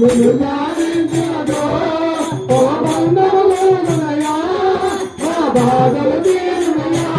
నిన్ను ధ్యానించినతో ఓ బంధములునయా మా బాధలు తీరునయా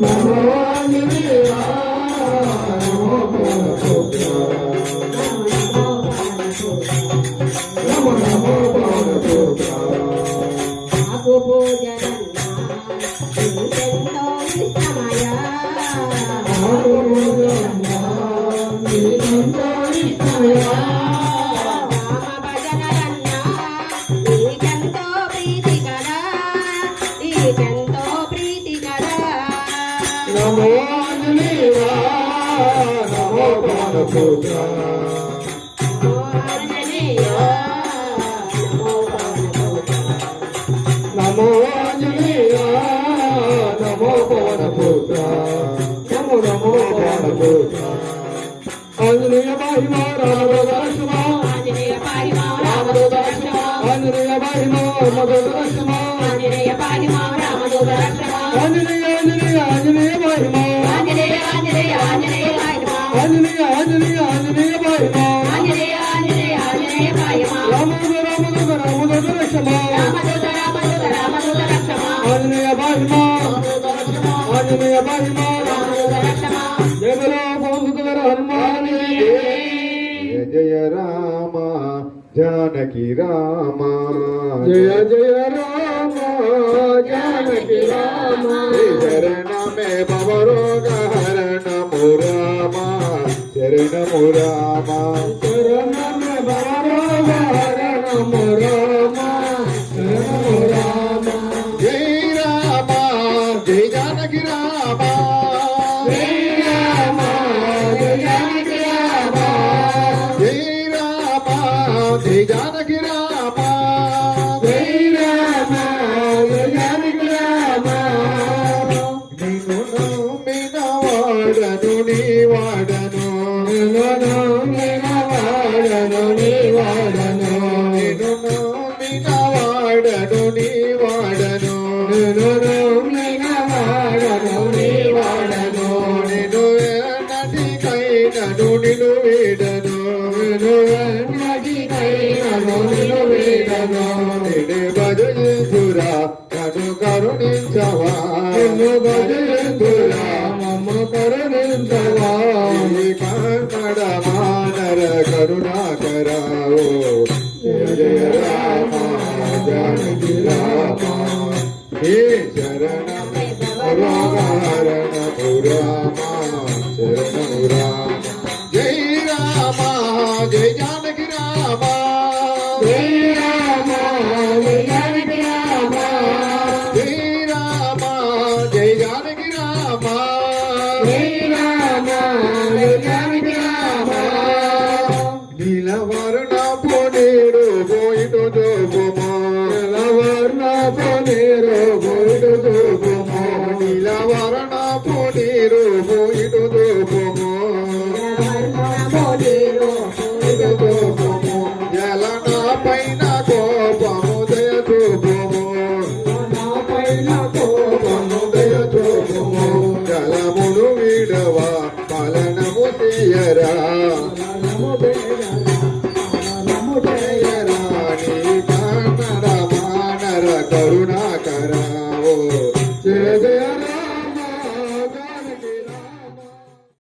నమో ప్రాణపుత్ర నమో ఆంజనేయ నమో పవనపుత్ర నమో నమో ప్రాణపుత్ర ఆంజనేయ మహిమా ఆంజనేయ రక్షమా రామదోద రక్షమా ఆంజనేయ మహిమా రామదోద రక్షమా ఆంజనేయ ఆంజనేయ ఆంజనేయ మహిమా ఆంజనేయ ఆంజనేయ ఆంజనేయ రక్షమా. ఆంజనేయ ఆంజనేయ హనుమాని. జయ రామ జానకి రామ. జయ జయ రామ శరణము రామ శరణమ భవరోగ హరణము రామ శరణము రామ జై రామ జై జానకి రామ జయ రామ జయ జానకి రామ జై రామ జై జానకి రామ జయ రామ జయ జానకి రామ నిన్ను నమ్మిన వాడను నీ వాడను. నేను రోగులైన వాడను నీ వాడను. నేను నటికైనను నిను వేడను. నేను నటికైనను నిను వేడను. నిన్ను బదులురా నన్ను